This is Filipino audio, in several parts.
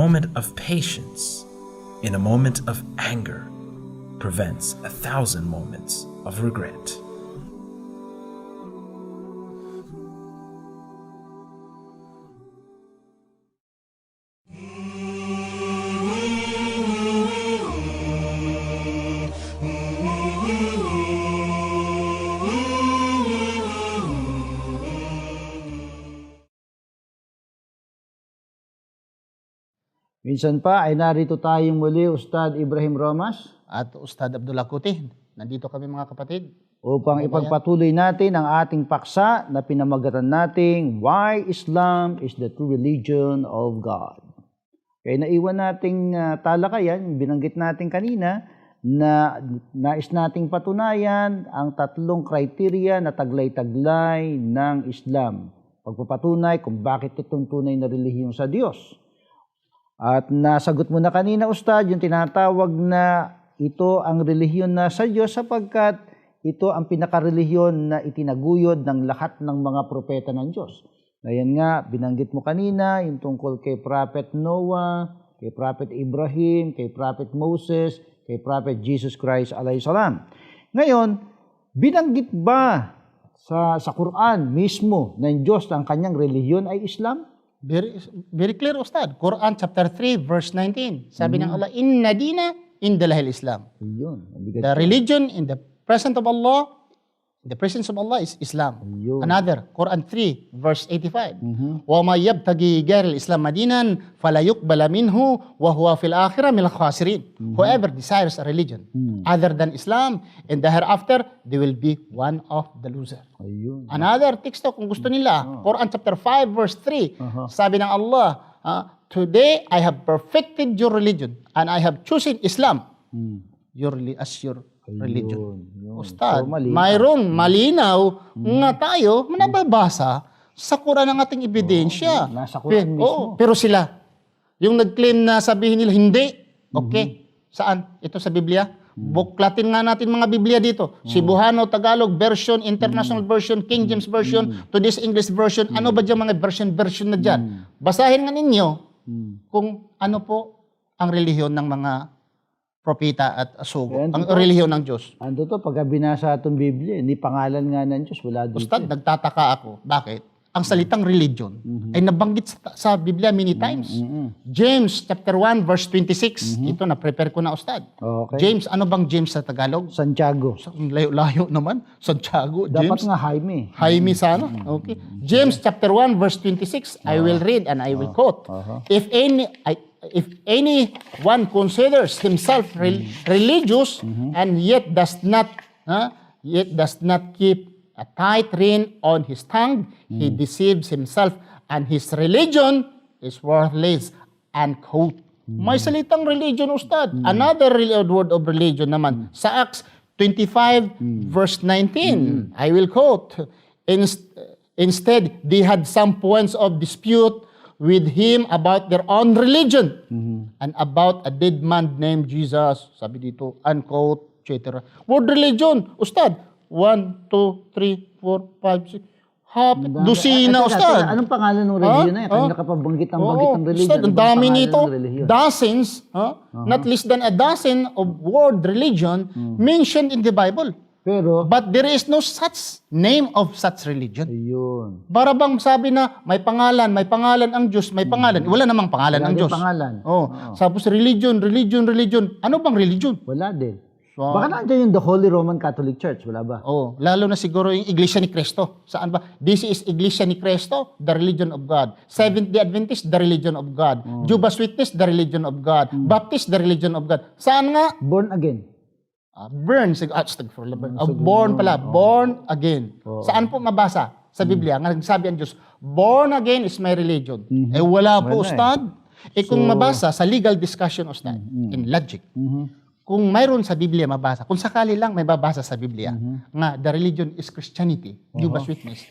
moment of patience in a moment of anger prevents a thousand moments of regret. Minsan pa ay narito tayong muli, Ustad Ibrahim Romas, At Ustad Abdullah Kuti, nandito kami mga kapatid. upang ipagpatuloy natin ang ating paksa na pinamagatan nating Why Islam is the True Religion of God. Kaya naiwan nating ah, talakayan, binanggit natin kanina, na nais nating patunayan ang tatlong criteria na taglay-taglay ng Islam. Pagpapatunay kung bakit itong tunay na relihiyon sa Diyos. At nasagot mo na kanina, Ustad, yung tinatawag na ito ang relihiyon na sa Diyos sapagkat ito ang pinakarelihiyon na itinaguyod ng lahat ng mga propeta ng Diyos. Ngayon nga, binanggit mo kanina yung tungkol kay Prophet Noah, kay Prophet Ibrahim, kay Prophet Moses, kay Prophet Jesus Christ alayhi salam. Ngayon, binanggit ba sa sa Quran mismo ng Diyos ang kanyang relihiyon ay Islam? Very, very clear, Ustad. Quran chapter 3, verse 19. Sabi ng Allah, Inna dina indalahil Islam. Yun, The religion in the presence of Allah, the presence of Allah is Islam. Yun. Another, Quran 3, verse 85. Wa ma yabtagi ghairil Islam madinan fala yuqbala minhu wa huwa fil akhirah minal khasirin. Whoever desires a religion other than Islam in the hereafter, they will be one of the loser. Ayun. Another teksto kung gusto nila, Quran chapter 5 verse 3. Sabi ng Allah, ah, Today I have perfected your religion and I have chosen Islam your reli- as your religion. Yun, yun. Ustad, So, mali. mayroong malinaw nga tayo nababasa sa Quran ng ating ebidensya. nasa Quran mismo. oo, pero sila, yung nag-claim na sabihin nila, hindi. Okay. Saan? Ito sa Biblia? Buklatin nga natin mga Biblia dito. Cebuano, Tagalog, version, International version, King James version, today's English version. Ano ba dyan mga version-version na dyan? Basahin nga ninyo kung ano po ang relihiyon ng mga propeta at asugo. Ayan, Ang relihiyon ng Diyos. Ando to, pagka binasa itong Biblia, hindi pangalan nga ng Diyos, wala dito. Ustad, nagtataka ako. Bakit? Ang salitang religion ay nabanggit sa, sa Biblia many times. James chapter 1 verse 26. Ito na prepare ko na ustad. Okay. James, ano bang James sa Tagalog? Santiago. Sa- ang Layo-layo naman. Santiago, Dapat James. nga Jaime. Jaime sana. Okay. James chapter 1 verse 26. I will read and I will quote. If any I, if anyone considers himself rel- religious and yet does not huh, yet does not keep a tight rein on his tongue, he deceives himself and his religion is worthless. Unquote. May salitang religion, Ustad. Another rel- word of religion naman. Sa Acts 25 verse 19, I will quote, "Inst- Instead, they had some points of dispute with him about their own religion and about a dead man named Jesus. Sabi dito, unquote, etc. Word religion, Ustad. 1, 2, 3, 4, 5, 6, half, dusina, Ah, Ustad. Anong pangalan ng religion na yan? Ha? Kanina ka pa banggit ang banggit ng religion. Ustad, ang dami nito. Dozens, ha? not less than a dozen of word religion mentioned in the Bible. Pero, But there is no such name of such religion. ayun. Para bang sabi na may pangalan, may pangalan ang Diyos, may pangalan. Wala namang pangalan Wala ang din Diyos. pangalan. Oh, Tapos religion, religion, religion. Ano bang religion? Wala din. So, Baka nandiyan yung the Holy Roman Catholic Church, wala ba? Oh, lalo na siguro yung Iglesia ni Cristo. Saan ba? This is Iglesia ni Cristo, the religion of God. Seventh-day Adventist, the religion of God. Jehovah's Witness, the religion of God. Baptist, the religion of God. Saan nga? Born again. Ah, burn, sig- ah, astagfirullah, burn. Ah, born pala, born again. Saan po mabasa? Sa Biblia, nga nagsabi ang Diyos, born again is my religion. Eh wala po, Wala eh. Ustad. Eh kung mabasa sa legal discussion, Ustad, in logic, kung mayroon sa Biblia mabasa, kung sakali lang may babasa sa Biblia, nga the religion is Christianity, Jehovah's Witness,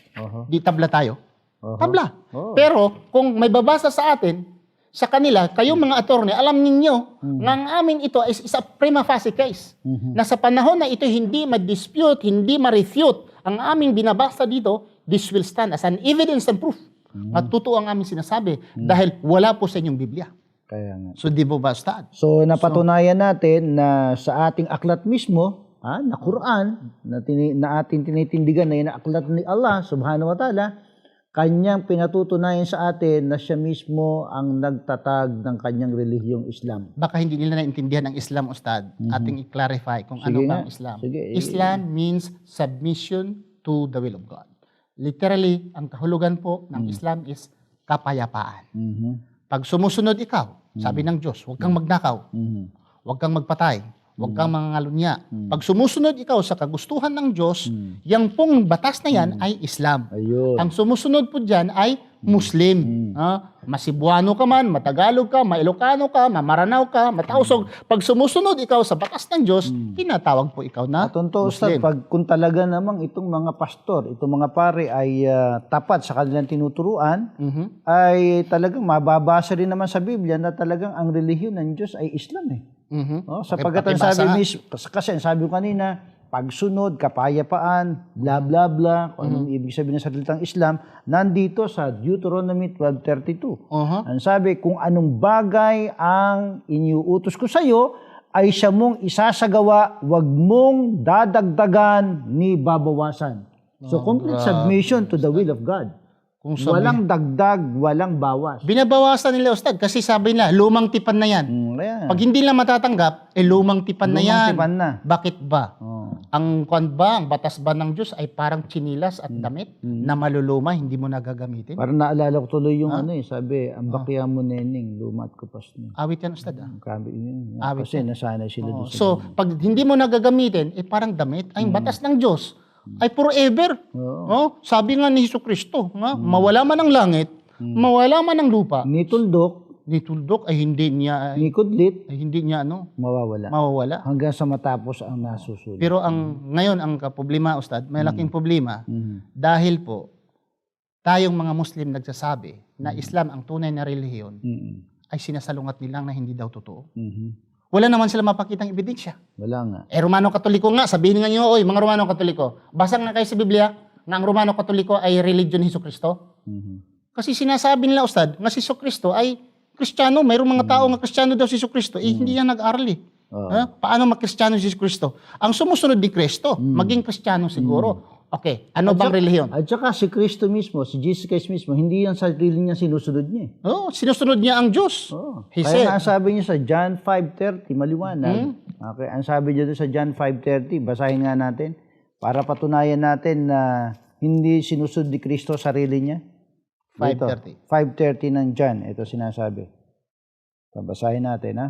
di tabla tayo. Tabla. Oh. Pero kung may babasa sa atin, sa kanila, kayong mga attorney, alam ninyo nga ang amin ito is, is a prima facie case. Na sa panahon na ito hindi ma-dispute, hindi ma-refute, ang aming binabasa dito, this will stand as an evidence and proof. At totoo ang aming sinasabi dahil wala po sa inyong Biblia. Kaya nga. So di po ba, Ustad? So napatunayan natin na sa ating aklat mismo, ha, na Quran, na, tini, na ating tinitindigan na yan na aklat ni Allah subhanahu wa ta'ala, kanyang pinatutunayan sa atin na siya mismo ang nagtatag ng kanyang relihiyong Islam. Baka hindi nila naintindihan ang Islam, Ustad. Ating i-clarify kung ano Sige ba nga. ang Islam. Sige. Islam means submission to the will of God. Literally, ang kahulugan po ng Islam is kapayapaan. Mhm. Pag sumusunod ikaw, sabi ng Diyos, huwag kang magnakaw, Mhm. huwag kang magpatay, huwag kang mangangalunya. Pag sumusunod ikaw sa kagustuhan ng Diyos, yang pong batas na yan ay Islam. Ayun. Ang sumusunod po dyan ay Muslim. Ah, Masibuano ka man, Matagalog ka, Mailocano ka, Mamaranaw ka, Matausog. Pag sumusunod ikaw sa batas ng Diyos, tinatawag po ikaw na At totoo, Ustad, Muslim. pag kung talaga namang itong mga pastor, itong mga pare ay ah, tapat sa kanilang tinuturuan, Mhm. ay talagang mababasa rin naman sa Biblia na talagang ang relihiyon ng Diyos ay Islam eh. Mhm. Oh, sapagkat ang sabi nga. mis, kasi ang sabi ko kanina, pagsunod, kapayapaan, bla bla bla, kung anong ibig sabihin ng salitang Islam, nandito sa Deuteronomy 12.32. Aha. Ang sabi, kung anong bagay ang iniuutos ko sa iyo, ay siya mong isasagawa, wag mong dadagdagan ni babawasan. So, complete submission to the will of God. Kung sabi- Walang dagdag, walang bawas. Binabawasan nila, Ustad, kasi sabi nila, lumang tipan na yan. Mm, ayan. Pag hindi lang matatanggap, eh lumang tipan na Lumang yan. tipan na. Bakit ba? Oh. Ang kwan ba, ang batas ba ng Diyos ay parang chinilas at damit na maluluma, hindi mo nagagamitin? Parang naalala ko tuloy yung ano eh, sabi, ang bakya mo neneng, lumat ko pas niya. Awit yan, Ustad. Ah. Kabi yun. Awit Kasi nasanay sila doon sa So, pag hindi mo nagagamitin, eh parang damit, ay batas ng Diyos ay forever. Oo. Oh, sabi nga ni Hesus Kristo, nga, mawala man ang langit, mawala man ang lupa, Ni tuldok, ni tuldok ay hindi niya ay, ni kudlit, ay hindi niya ano, mawawala. mawawala. Hanggang sa matapos ang nasusunod. Pero ang ngayon ang problema ustad, may laking problema Mhm. dahil po tayong mga Muslim nagsasabi na Islam ang tunay na relihiyon Mhm. ay sinasalungat nilang na hindi daw totoo. Mhm. Wala naman sila mapakitang ebidensya. Wala nga. Eh, Romano Katoliko nga, sabihin nga nyo, oy, mga Romano Katoliko, basang na kayo sa Biblia nga ang Romano Katoliko ay religion ni Hesus Kristo. Mhm. Kasi sinasabi nila, Ustad, nga si Hesus Kristo ay Kristiyano. Mayroong mga tao nga Kristiyano daw si Hesus Kristo. Eh, hindi yan nag-aral eh. Ha? Paano mag-Kristiyano si Kristo? Ang sumusunod ni Kristo, maging Kristiyano siguro. Okay, ano bang relihiyon? At saka si Kristo mismo, si Jesus Christ mismo, hindi yan sarili niya sinusunod niya. eh. Oh, sinusunod niya ang Diyos. Oh. He Kaya said, ang sabi niya sa John 5.30, maliwanag. Okay, ang sabi niya doon sa John 5.30, basahin nga natin, para patunayan natin na hindi sinusunod ni Kristo sarili niya. Dito, 5:30. 5.30 ng John, ito sinasabi. Babasahin natin, ha?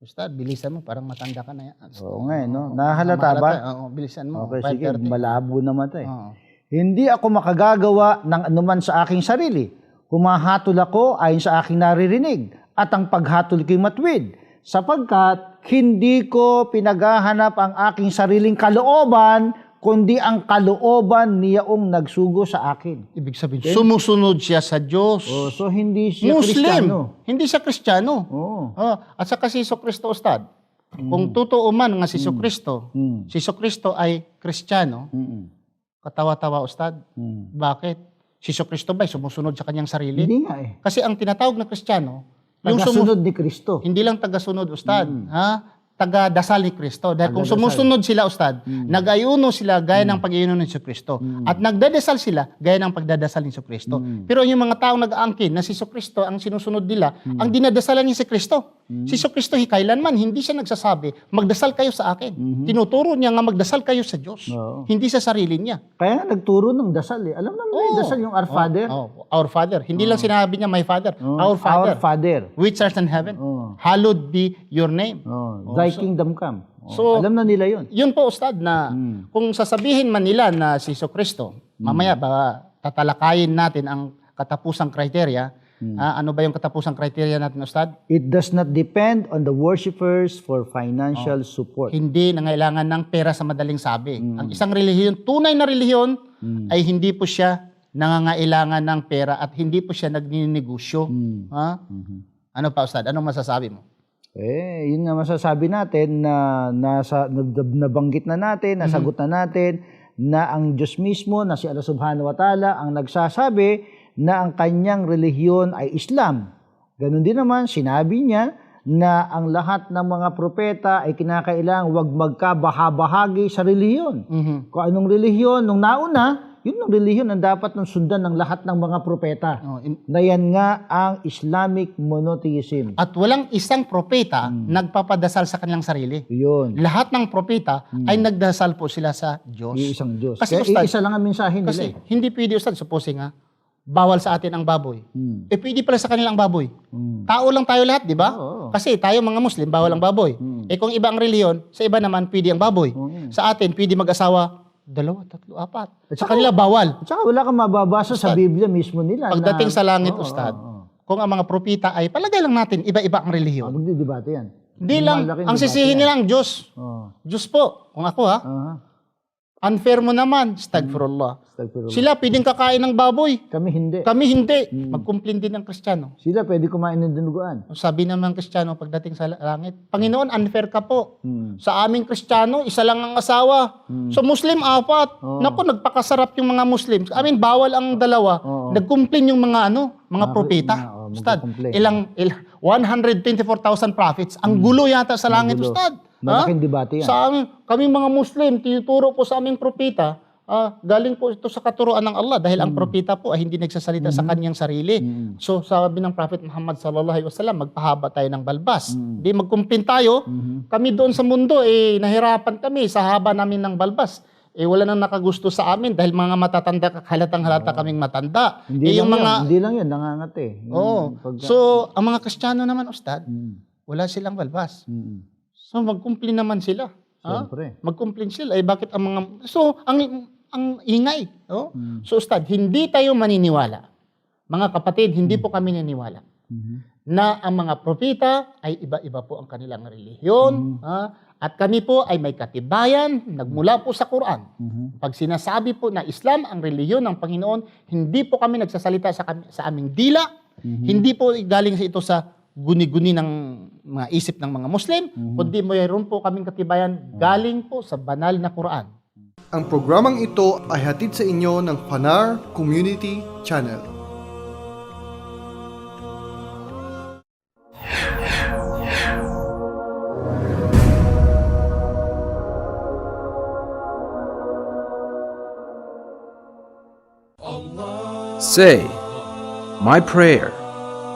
Ustad, bilisan mo, parang matanda ka na yan. Oo nga, eh, no? Nahalata ba? Oo, bilisan mo. Okay, sige, 5:30. malabo naman ito eh. Oo. Hindi ako makagagawa ng anuman sa aking sarili. Humahatol ako ayon sa aking naririnig at ang paghatol ko'y matwid. Sapagkat hindi ko pinaghahanap ang aking sariling kalooban, kundi ang kalooban niyaong nagsugo sa akin. Ibig sabihin, sumusunod siya sa Diyos. Oh, so hindi siya Muslim. Kristiyano. Hindi siya Kristiyano. Oh. Oh, at saka si Iso Kristo, Ustad, kung totoo man nga si Iso Kristo, Mm. si Iso Kristo ay Kristiyano, Mm-mm. katawa-tawa, Ustad. Mm. Bakit? Si Iso Kristo ba ay sumusunod sa kanyang sarili? Hindi nga eh. Kasi ang tinatawag na Kristiyano, yung sumu- Tagasunod ni Kristo. hindi lang taga-sunod, Ustad. Ha? Taga-dasal ni Kristo. Dahil kung sumusunod sila, Ustad, nag-ayuno sila gaya ng pag-ayuno ni Kristo. At nagdadasal sila gaya ng pagdadasal ni Kristo. Pero yung mga taong nag-aangkin na si Kristo ang sinusunod nila, ang dinadasalan ni si Kristo. Si Iso Kristo, kailanman, hindi siya nagsasabi, magdasal kayo sa akin. Tinuturo niya nga magdasal kayo sa Diyos. Oo. Hindi sa sarili niya. Kaya nga nagturo ng dasal eh. Alam naman yung dasal yung Our Father. Oh, our Father. Hindi lang sinabi niya, my Father. Our Father. Our Father. Which art in heaven. Oh. Hallowed be your name. Oh, thy kingdom come. Oh, So- alam na nila yun. Yun po, Ustad, na Hmm. kung sasabihin man nila na si Iso Kristo, mamaya ba tatalakayin natin ang katapusang kriteria. Hmm. Ah, ano ba yung katapusang kriteria natin, Ustad? It does not depend on the worshipers for financial support. Hindi nangailangan ng pera sa madaling sabi. Hmm. Ang isang relihiyon, tunay na relihiyon, ay hindi po siya nangangailangan ng pera at hindi po siya nagninegosyo. Hmm. Ha? Mm-hmm. Ano pa, Ustad? Anong masasabi mo? Eh, yun nga masasabi natin na nasa nab- nabanggit na natin, nasagot na natin na ang Diyos mismo na si Allah Subhanahu wa Ta'ala ang nagsasabi na ang kanyang relihiyon ay Islam. Ganon din naman, sinabi niya na ang lahat ng mga propeta ay kinakailangang wag magkabahabahagi sa relihiyon. Mhm. Kung anong relihiyon nung nauna, yun ang relihiyon ang dapat nang sundan ng lahat ng mga propeta. Oh, in- Na yan nga ang Islamic monotheism. At walang isang propeta Hmm. nagpapadasal sa kanilang sarili. Yun. Lahat ng propeta ay nagdasal po sila sa Diyos. Yung isang Diyos. Kasi, Kaya Ustad, isa lang ang mensahe nila. Kasi eh. hindi pwede, Ustad, supposing nga, bawal sa atin ang baboy. Hmm. Eh, pwede pala sa kanilang baboy. Hmm. Tao lang tayo lahat, di ba? Oo. Kasi tayo mga Muslim, bawal ang baboy. Eh kung iba ang reliyon, sa iba naman pwede ang baboy. Sa atin, pwede mag-asawa, dalawa, tatlo, apat. Sa kanila, bawal. At saka wala kang mababasa sa Biblia mismo nila. Pagdating na, sa langit, Oo, Ustad, oo, oo. kung ang mga propita ay, palagay lang natin, iba-iba ang Ah, reliyon. Magdidebate yan. Hindi lang, Malaking ang debate sisihin yan. nila ang Diyos. Oo. Diyos po, kung ako ha, Aha. Unfair mo naman, stagfirullah. Astagfirullah. Sila pwedeng kakain ng baboy. Kami hindi. Kami hindi. Hmm. Magkumplin din ng Kristiyano. Sila pwede kumain ng dinuguan. Sabi naman ng Kristiyano pagdating sa langit, Panginoon, unfair ka po. Hmm. Sa aming Kristiyano, isa lang ang asawa. Sa Muslim, apat. Oo. Naku, nagpakasarap yung mga Muslim. Sa amin, bawal ang dalawa. Oo. Nagkumplin yung mga ano, mga Mga- propeta. mga- oo, Ustad, ilang, ilang 124,000 prophets. Ang gulo yata sa langit, gulo. Ustad. Malaking debate yan. Sa amin, kami mga Muslim, tinuturo po sa aming propeta, ah, galing po ito sa katuruan ng Allah dahil Hmm. ang propeta po ay hindi nagsasalita sa kanyang sarili. So sabi ng Prophet Muhammad sallallahu alaihi wasallam, magpahaba tayo ng balbas. Hmm. Di magkumplin tayo. Kami doon sa mundo eh nahirapan kami sa haba namin ng balbas. Eh wala nang nakagusto sa amin dahil mga matatanda halatang halata kaming matanda. Hindi eh lang yung mga yan. Hindi lang yan. Nangangate. Yung Oo. pagka- So ang mga Kristiyano naman ustad, Hmm. wala silang balbas. Hmm. So magkumplin naman sila. Ha? Siyempre. Mag-complain sila. Eh, bakit ang mga... So, ang, ang ingay. Oh? Hmm. So, Ustad, hindi tayo maniniwala. Mga kapatid, hindi po kami naniniwala Mhm. na ang mga propeta ay iba-iba po ang kanilang relihiyon. ha? At kami po ay may katibayan, nagmula po sa Quran. Mhm. Pag sinasabi po na Islam ang relihiyon ng Panginoon, hindi po kami nagsasalita sa, kami, sa aming dila. Hindi po galing sa ito sa guni-guni ng mga isip ng mga Muslim, kundi mayroon po kaming katibayan galing po sa banal na Quran. Ang programang ito ay hatid sa inyo ng Panar Community Channel. Say, My prayer,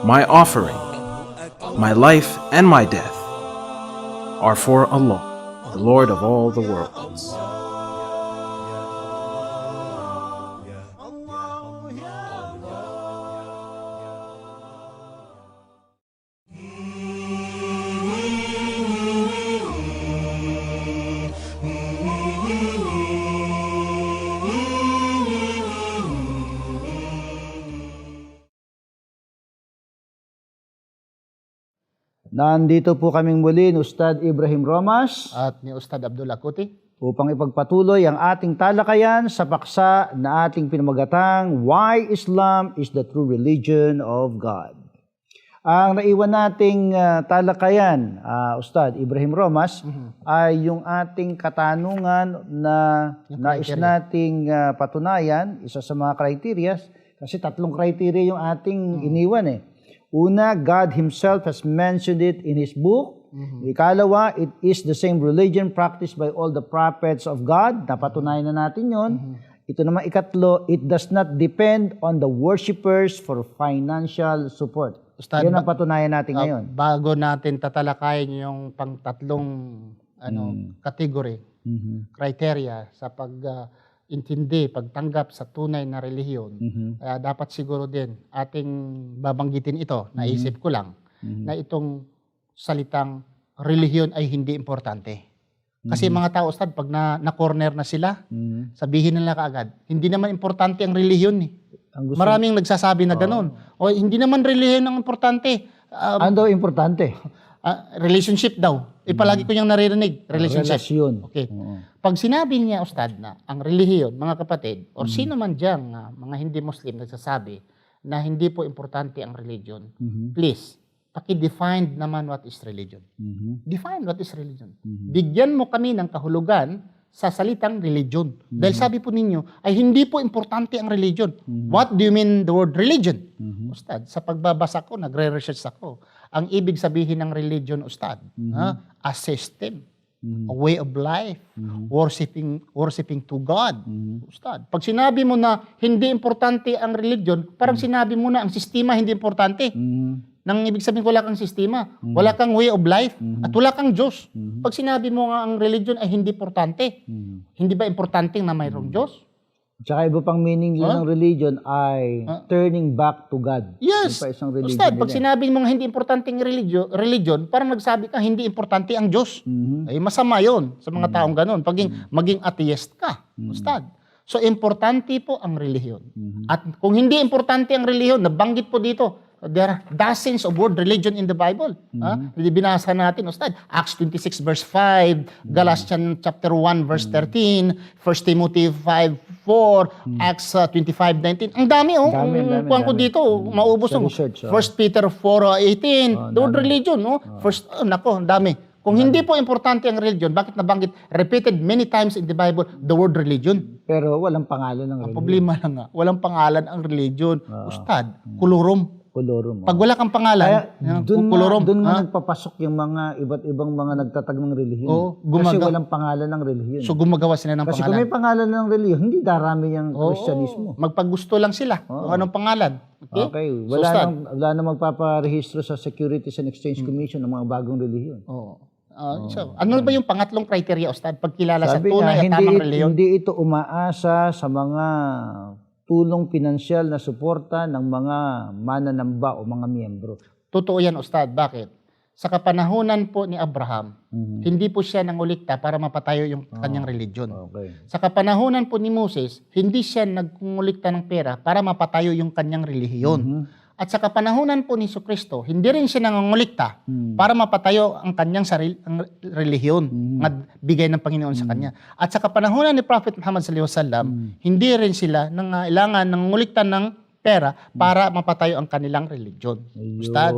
my offering, my life, and my death are for Allah, the Lord of all the worlds. Nandito po kaming muli ni Ustad Ibrahim Romas At ni Ustad Abdul Akuti, upang ipagpatuloy ang ating talakayan sa paksa na ating pinamagatang Why Islam is the True Religion of God. Ang naiwan nating ah, talakayan, ah, Ustad Ibrahim Romas, ay yung ating katanungan na nais nating ah, patunayan, isa sa mga criteria, kasi tatlong criteria yung ating iniwan eh. Una, God Himself has mentioned it in His book. Ikalawa, it is the same religion practiced by all the prophets of God. Napatunayan na natin yon. Ito naman ikatlo, it does not depend on the worshippers for financial support. Ustad, Yan ang patunayan natin ngayon. Ah, bago natin tatalakayin yung pang-tatlong ano, category, Mhm. criteria sa pag-intindi, pagtanggap sa tunay na relihiyon, Mhm. Kaya dapat siguro din ating babanggitin ito, naisip ko lang, na itong salitang relihiyon ay hindi importante. Kasi mga tao, Ustad, pag na, na-corner na sila, Mhm. sabihin nila kaagad, hindi naman importante ang relihiyon. Eh. Ang gusto, Maraming nagsasabi na ganun. O hindi naman relihiyon ang importante. Ah, ano daw importante? Ah, relationship daw. Eh, palagi ko yung naririnig, relationship. Relasyon. Okay. Oo. Pag sinabi niya, Ustad, na ang relihiyon, mga kapatid, or sino man dyan, nga, mga hindi Muslim, nagsasabi na hindi po importante ang religion, Mhm. please, paki-define naman what is religion. Mhm. Define what is religion. Bigyan mo kami ng kahulugan sa salitang religion. Dahil sabi po ninyo, ay hindi po importante ang religion. What do you mean the word religion? Ustad, sa pagbabasa ko, nagre-research ako. Ang ibig sabihin ng religion, Ustad, ha, a system, a way of life, worshiping worshiping to God. Ustad, pag sinabi mo na hindi importante ang religion, parang sinabi mo na ang sistema hindi importante. Mhm. Nang ibig sabihin wala kang sistema, wala kang way of life, at wala kang Diyos. Pag sinabi mo nga ang religion ay hindi importante, hindi ba importante na mayroong Diyos? Tsaka iba pang meaning Huh? ng religion ay turning back to God. Yes. Yung pa isang religion Ustad, pag nila. sinabi mo nga hindi importante ang religion, religion, parang nagsabi ka hindi importante ang Diyos. Mhm. Ay masama 'yon sa mga taong ganun. Paging maging atheist ka, Ustad. So importante po ang relihiyon. At kung hindi importante ang relihiyon, nabanggit po dito, there are dozens of word religion in the Bible. Ha? Hindi binasa natin, Ustad. Acts 26 verse 5, Galatians chapter 1 verse 13, 1 Timothy 5 4, Acts uh, 25 19. Ang dami oh. Dami, Ang dami, kuwan ko dito, maubos Sa oh. research, oh. 1 Peter 4 uh, 18, the word religion, no? First, oh, nako, ang dami. Kung hindi po importante ang religion, bakit nabanggit repeated many times in the Bible the word religion? Pero walang pangalan ng Ang religion. problema lang nga, walang pangalan ang religion. Ustad, kulurom. Kolorum. Pag wala kang pangalan, Kaya doon nga, doon ha? nagpapasok yung mga iba't ibang mga nagtatag ng relihiyon. Oo, Kasi gumaga- walang pangalan ng relihiyon. So gumagawa sila ng Kasi kung pangalan. may pangalan ng relihiyon, hindi darami yung Oo, Kristyanismo. Magpaggusto lang sila kung anong pangalan. Okay? Okay, wala Ustad, nang wala nang magpaparehistro sa Securities and Exchange Hmm. Commission ng mga bagong relihiyon. Oo. Ah, so, ano ba yung pangatlong criteria, Ustad, pagkilala sa tunay at tamang reliyon? hindi ito umaasa sa mga tulong pinansyal na suporta ng mga mananamba o mga miyembro. Totoo yan, Ustad. Bakit? Sa kapanahunan po ni Abraham, hindi po siya nangulikta para mapatayo yung kanyang religion. Okay. Sa kapanahunan po ni Moses, hindi siya nagkungulikta ng pera para mapatayo yung kanyang relihiyon. At sa kapanahunan po ni Kristo, hindi rin siya nangungulikta para mapatayo ang kanyang sarili, ang relihiyon na bigay ng Panginoon sa kanya. At sa kapanahunan ni Prophet Muhammad sallallahu alaihi wasallam, hindi rin sila nangailangan nangungulikta ng pera para mapatayo ang kanilang religion. Ustad.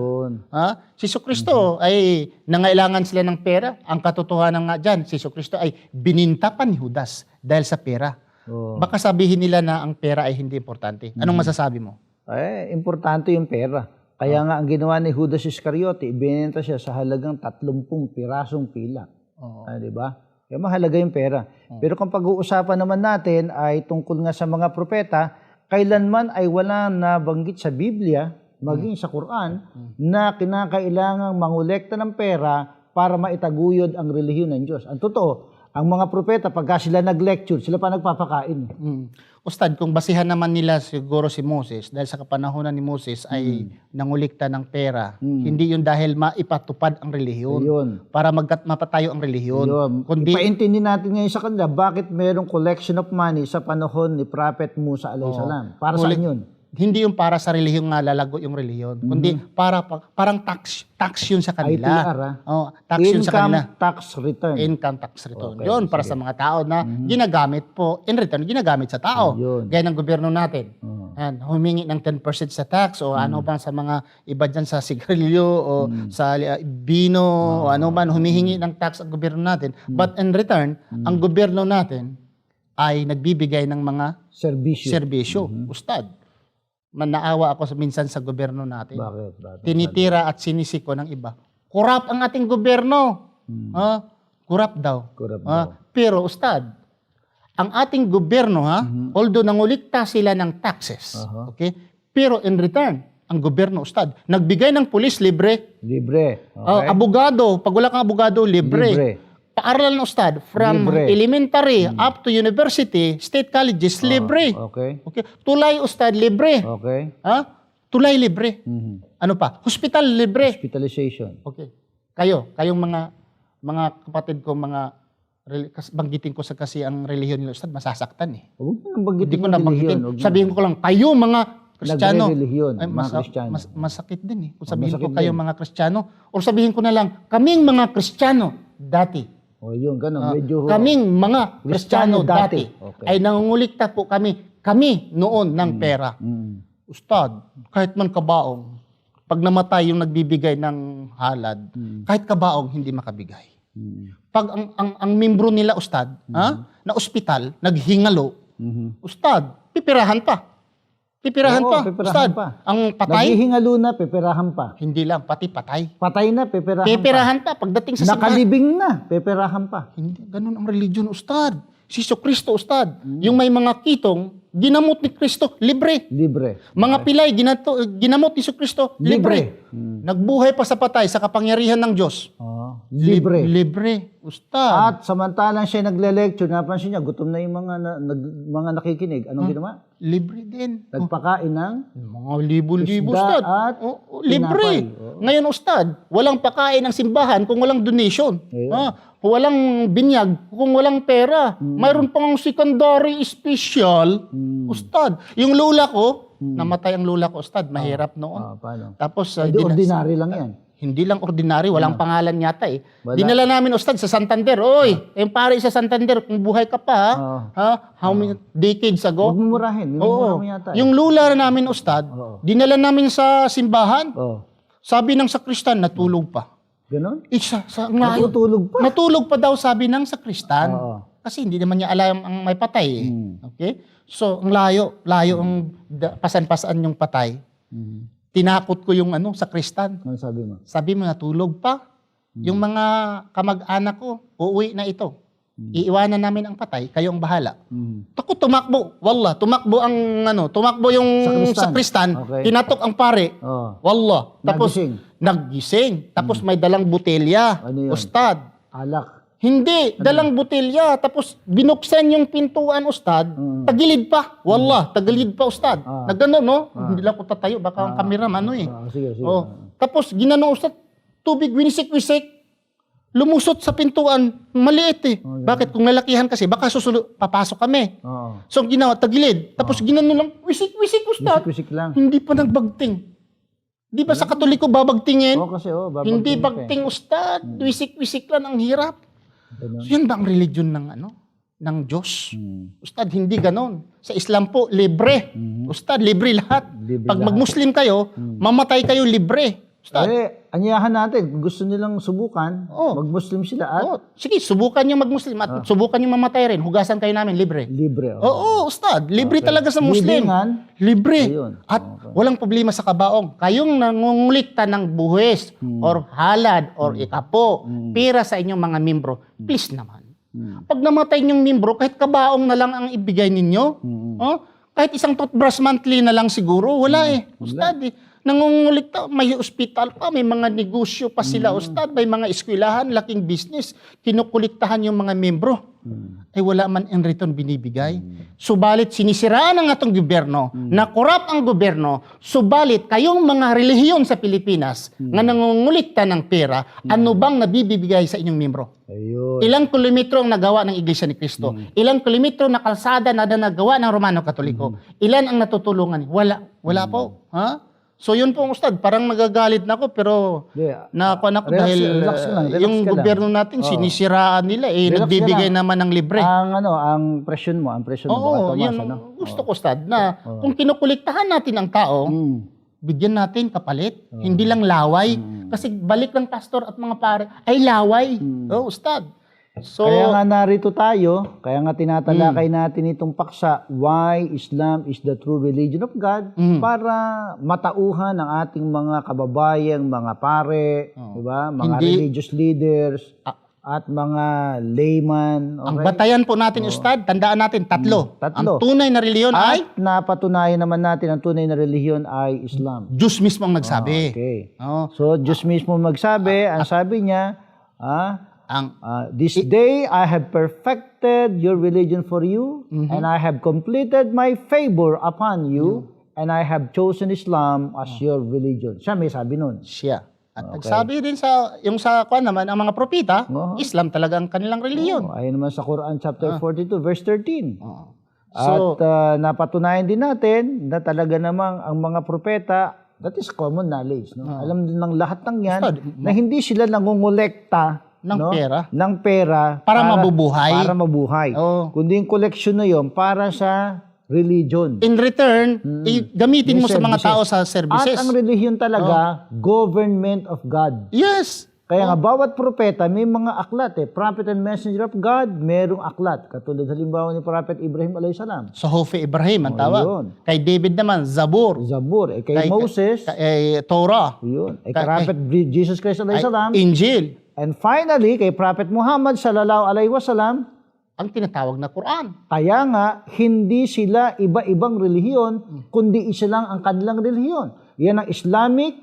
Ha? Si Kristo ay nangailangan sila ng pera. Ang katotohanan nga dyan, si Kristo ay bininta pa ni Judas dahil sa pera. Oo. Baka sabihin nila na ang pera ay hindi importante. Anong masasabi mo? Eh, importante yung pera. Kaya nga ang ginawa ni Judas Iscariote, ibinenta siya sa halagang 30 pirasong pila. Oo. Ah, di ba? Kaya mahalaga yung pera. Pero kung pag-uusapan naman natin ay tungkol nga sa mga propeta, kailanman ay wala na banggit sa Biblia, maging sa Quran, na kinakailangang mangolekta ng pera para maitaguyod ang relihiyon ng Diyos. Ang totoo, ang mga propeta, pagka sila nag-lecture, sila pa nagpapakain. Mm. Ustad, kung basihan naman nila siguro si Moses, dahil sa kapanahonan ni Moses ay nangulikta ng pera, hindi yun dahil maipatupad ang relihiyon. Yun. Para magkat mapatayo ang relihiyon. Kundi, Ipaintindi natin ngayon sa kanila bakit merong collection of money sa panahon ni Prophet Musa alayhi salam. Para saan yun? Hindi yung para sa relihiyon nga lalago yung relihiyon, kundi para pa- parang tax tax yun sa kanila. ITR, ah. Oh, tax yun sa kanila. Income tax return. Income tax return. yun para sa mga tao na ginagamit po in return ginagamit sa tao. Yun. Gaya ng gobyerno natin. Oh. Yan, humingi ng 10% sa tax o ano pa sa mga iba dyan sa sigarilyo o sa uh, bino o ano man humihingi ng tax ang gobyerno natin. But in return, ang gobyerno natin ay nagbibigay ng mga Servisyo. serbisyo. Ustad, manaawa ako sa minsan sa gobyerno natin. Bakit? Bakit? Tinitira at sinisiko ng iba. Kurap ang ating gobyerno. Ha? Kurap daw. Kurap Ha? Pero ustad, ang ating gobyerno ha, although nangulikta sila ng taxes, Aha. okay? Pero in return, ang gobyerno ustad, nagbigay ng pulis libre, Libre. Oh, abogado, pag wala kang abogado, libre. Libre. Paaralan ng ustad, from Libre. elementary up to university, state colleges, libre. Okay. Okay. Tulay ustad, libre. Okay. Ha? Tulay libre. Mhm. Ano pa? Hospital libre. Hospitalization. Okay. Kayo, kayong mga mga kapatid ko, mga banggitin ko sa kasi ang relihiyon nila ustad, masasaktan eh. Huwag mo nang banggitin Hindi ko na banggitin. Sabihin ko lang, kayo mga Kristiyano. Nagre-relihiyon, Ay, mga masa- Kristiyano. mas- masakit din eh. Kung sabihin masakit ko kayo din. mga Kristiyano. O sabihin ko na lang, kaming mga Kristiyano dati. O yun, ganun. Ah, Medyo... kaming mga Kristiyano dati, dati. Okay. ay nangungulikta po kami, kami noon ng pera. Mm. Ustad, kahit man kabaong, pag namatay yung nagbibigay ng halad, kahit kabaong hindi makabigay. Pag ang, ang, ang membro nila, Ustad, ha, na ospital, naghingalo, Ustad, pipirahan pa. Pipirahan Oo, pa. pipirahan Ustad, pa. ang patay, Naghihingalo na, peperahan pa. hindi lang, pati patay. Patay na, peperahan pa. Pipirahan pa. Pagdating sa simbahan. Nakalibing na, peperahan pa. Hindi, ganun ang religion, Ustad. Si Kristo, Ustad. Hmm. Yung may mga kitong, ginamot ni Kristo, libre. Libre. Mga pilay, ginato, ginamot ni Kristo, libre. Hmm. Nagbuhay pa sa patay sa kapangyarihan ng Diyos. Oo. libre. Lib- libre, Ustad. At samantalang siya nagle-lecture, napansin niya, gutom na yung mga, na, nag- mga nakikinig. Anong ginawa? Libre din. Nagpakain ng Mga libo-libo, Ustad. at O- o, libre. Ngayon, Ustad, walang pakain ng simbahan kung walang donation. Ayun. Ah, walang binyag kung walang pera. Hmm. Mayroon pang secondary special. Ustad, yung lola ko, namatay ang lola ko, Ustad. Mahirap noon. Ah, paano? Tapos, ah, Hindi dinas- ordinary lang yan. Hindi lang ordinary, walang pangalan yata eh. Wala. Dinala namin ustad sa Santander. Oy, yung pare sa Santander, kung buhay ka pa ha, Oo. ha? how many decades ago? Huwag mo murahin. Oo. mo yata. eh. Yung lula namin ustad, Oo. dinala namin sa simbahan. Oh. Sabi ng sakristan, natulog pa. Ganon? Isa, sa ngayon. Natutulog pa. Natulog pa daw sabi ng sakristan. Oo. Kasi hindi naman niya alam ang may patay. Eh. Hmm. Okay? So, ang layo, layo ang da- pasan-pasan yung patay. Tinakot ko yung ano, sakristan. Ano sabi mo? Sabi mo, natulog pa. Yung mga kamag-anak ko, uuwi na ito. Iiwanan namin ang patay, kayo ang bahala. Hmm. Tako tumakbo. Wallah, tumakbo ang ano, tumakbo yung Sakristan. sakristan, Okay. tinatok ang pare. Oh. Wallah. Tapos Nagising. naggising. Tapos may dalang botelya. Ano yun? Ustad. Alak. Hindi, dalang botelya. Tapos binuksan yung pintuan, ustad. Tagilid pa. Wallah, tagilid pa, ustad. Mm. Ah. Nagano, no? Hindi lang ko tatayo. Baka ang kameraman, ano eh. Ah, sige, sige. Oh. Tapos ginano ustad, tubig winisik-wisik. Lumusot sa pintuan, maliit eh. Bakit? Kung lalakihan kasi, baka susunod, papasok kami. Oo. So, ang ginawa, tagilid. Tapos ginano lang, wisik-wisik, ustad. Wisik-wisik lang. Hindi pa nagbagting. Di ba sa katoliko babagtingin? Oo, kasi oh, babagting Hindi ka eh. bagting ustad. Wisik-wisik lang ang hirap. Ganun. So, yan ba ang religion ng ano? Ng Diyos? Hmm. Ustad, hindi ganon. Sa Islam po, libre. Ustad, libre lahat. Hmm. Libre Pag lahat. Hmm. mag-Muslim kayo, mamatay kayo libre. Ustad. Eh, anyahan natin. Kung gusto nilang subukan, Oo. mag-Muslim sila at Oh, sige, subukan yung mag-Muslim Ah. at subukan yung mamatay rin. Hugasan kayo namin, libre. libre. Oo, Oh. Ustad. Libre talaga sa Muslim. Libingan. Libre. Ayun. At walang problema sa kabaong. Kayong nangungulikta ng buwis Hmm. or halad or ikapo, pira sa inyong mga membro, please naman. Hmm. Pag namatay yung membro, kahit kabaong na lang ang ibigay ninyo, Hmm. oh, kahit isang toothbrush monthly na lang siguro, wala eh. Ustad eh. Nangungulikta, may ospital pa, may mga negosyo pa sila, ustad, may mga eskwelahan, laking business, kinukuliktahan yung mga membro. Ay wala man in return binibigay. Subalit sinisiraan ng atong gobyerno, na korap ang gobyerno, subalit kayong mga relihiyon sa Pilipinas nga nangungulikta ng pera, ano bang nabibigay sa inyong membro? Ayun. Ilang kilometro ang nagawa ng Iglesia ni Cristo? Ilang kilometro na kalsada na nagawa ng Romano Katoliko? Ilan ang natutulungan? Wala. Wala po. Ha? So yun po, Ustad, parang nagagalit na ako pero Hindi, nakuha na ako Relax- dahil relax lang, relax yung ka lang. gobyerno natin, Oo. sinisiraan nila eh. Relax nagbibigay lang. naman ng libre. Ang ano, ang presyon mo, ang presyon mo, baka Oo, yun ano? gusto ko, Ustad, na kung kinukuliktahan natin ang tao, Hmm. bigyan natin kapalit. Hindi lang laway. Hmm. Kasi balik ng pastor at mga pare, ay laway. Oh, Ustad. So, kaya nga narito tayo, kaya nga tinatalakay Hmm. natin itong paksa, why Islam is the true religion of God, Hmm. para matauhan ang ating mga kababayang, mga pare, di ba? Mga Hindi- religious leaders, Ah. at mga layman, ang okay? batayan po natin, Ustad, tandaan natin, tatlo. Hmm, tatlo. Ang tunay na reliyon ay At napatunayan naman natin ang tunay na relihiyon ay Islam. Diyos mismo ang nagsabi. Okay. Oh, So, Diyos mismo magsabi, ang sabi niya, ah, ang Uh, this day I have perfected your religion for you, Mm-hmm. and I have completed my favor upon you, and I have chosen Islam as Oh. your religion. Siya may sabi nun. siya. At nagsabi din sa, yung sa kwan naman, ang mga propita, Oo. Islam talaga ang kanilang reliyon. Oh, ayon naman sa Quran chapter Ah. 42, verse 13. Oo. At So, uh, napatunayan din natin na talaga namang ang mga propeta, that is common knowledge. No? Alam din ng lahat ng yan Ustad, na hindi sila nangungulekta Ng no? pera? ng pera Para mabubuhay? Para mabuhay. Oo. Kundi yung collection na yon para sa religion. in return, i- gamitin Yung mo sa mga tao sa At services. ang religion talaga, government of God. Yes. Kaya nga, bawat propeta may mga aklat eh. Prophet and messenger of God, merong aklat. Katulad halimbawa ni Prophet Ibrahim alayhisalam. Sa Hofe Ibrahim ang tawag. yun. Kay David naman, Zabur. Zabur. Eh, kay, Kay- Moses, Kay eh, Torah. yun. Eh, kay- Prophet Jesus Christ Ay, alayhisalam. Injil. And finally, kay Prophet Muhammad sallallahu alaihi wasallam, Ang tinatawag na Quran. kaya nga, hindi sila iba-ibang relihiyon, kundi isa lang ang kanilang relihiyon. Yan ang Islamic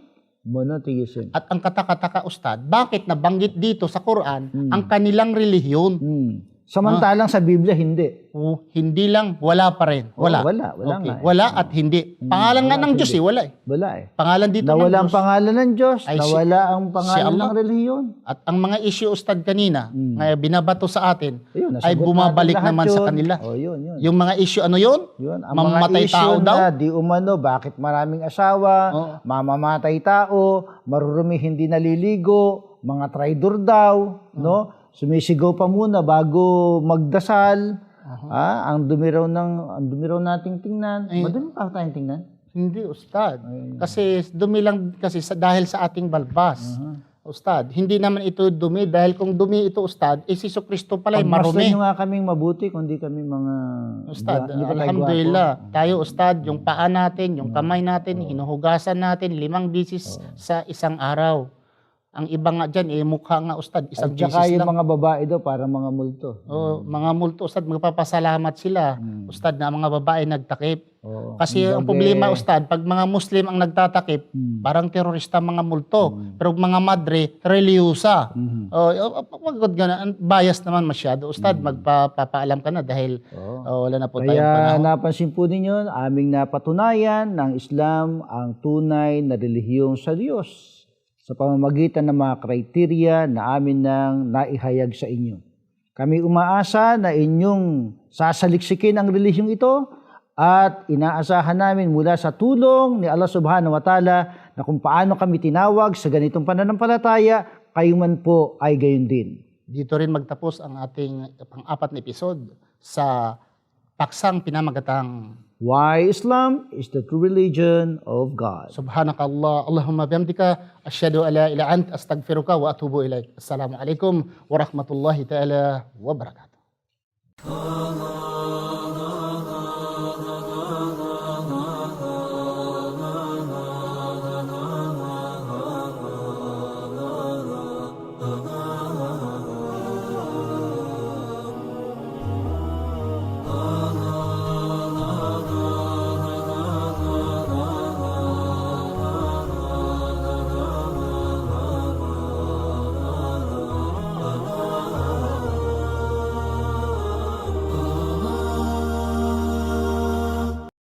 monotheism. At ang katakataka, Ustad, bakit nabanggit dito sa Quran ang kanilang relihiyon? Hmm. Samantalang sa Biblia, hindi. Oh, hindi lang, wala pa rin. Wala. Oo, wala. Wala Okay, nga eh. Wala at hindi. Pangalan nga ng Diyos eh, wala eh. Wala eh. Pangalan dito ng Nawala ang Diyos. pangalan ng Diyos, Ay, si- nawala ang pangalan Allah. ng relihiyon. At ang mga issue, Ustad, kanina, na binabato sa atin, Ayun, ay bumabalik lahat naman sa yun. kanila. Oh, yun, yun. Yung mga issue, ano yun? Yun, ang Mamamatay mga issue tao daw? na di umano, bakit maraming asawa, Oo. mamamatay tao, marurumi hindi naliligo, mga traidor daw, no? Sumisigaw pa muna bago magdasal. Ah, ang dumi raw ng ang dumi raw nating tingnan. Madumi pa tayong tingnan. Hindi, Ustad. Kasi dumi lang kasi sa, dahil sa ating balbas. Ustad, hindi naman ito dumi dahil kung dumi ito, Ustad, eh si Kristo pala ay Pagmasdan marumi. nyo nga kaming mabuti, kundi kami mga... Ustad, tayo alhamdulillah. Tayo, Ustad, yung paa natin, yung kamay natin, hinuhugasan natin limang bisis sa isang araw. Ang iba nga dyan, eh, mukha nga, Ustad, At isang saka bisis yung lang. mga babae daw, para mga multo. Oh, mga multo, Ustad, magpapasalamat sila. Ustad, na mga babae nagtakip. Oo. Kasi ang problema, Ustad, pag mga Muslim ang nagtatakip, parang terorista mga multo. Pero mga madre, reliyosa. Oh, oh, wag gana, bias naman masyado. Ustad, magpapaalam ka na dahil oh, wala na po tayong Kaya panahon. napansin po ninyo, aming napatunayan ng Islam ang tunay na relihiyong sa Diyos sa pamamagitan ng mga kriteriya na amin nang naihayag sa inyo. Kami umaasa na inyong sasaliksikin ang relihiyong ito at inaasahan namin mula sa tulong ni Allah Subhanahu wa Ta'ala na kung paano kami tinawag sa ganitong pananampalataya, kayo man po ay gayon din. Dito rin magtapos ang ating pang-apat na episode sa paksang pinamagatang. Why Islam is the true religion of God. Subhanakallah. Allahumma bihamdika. Asyadu ala ila ant. Astagfiruka wa atubu ilaik. Assalamualaikum warahmatullahi ta'ala wabarakatuh.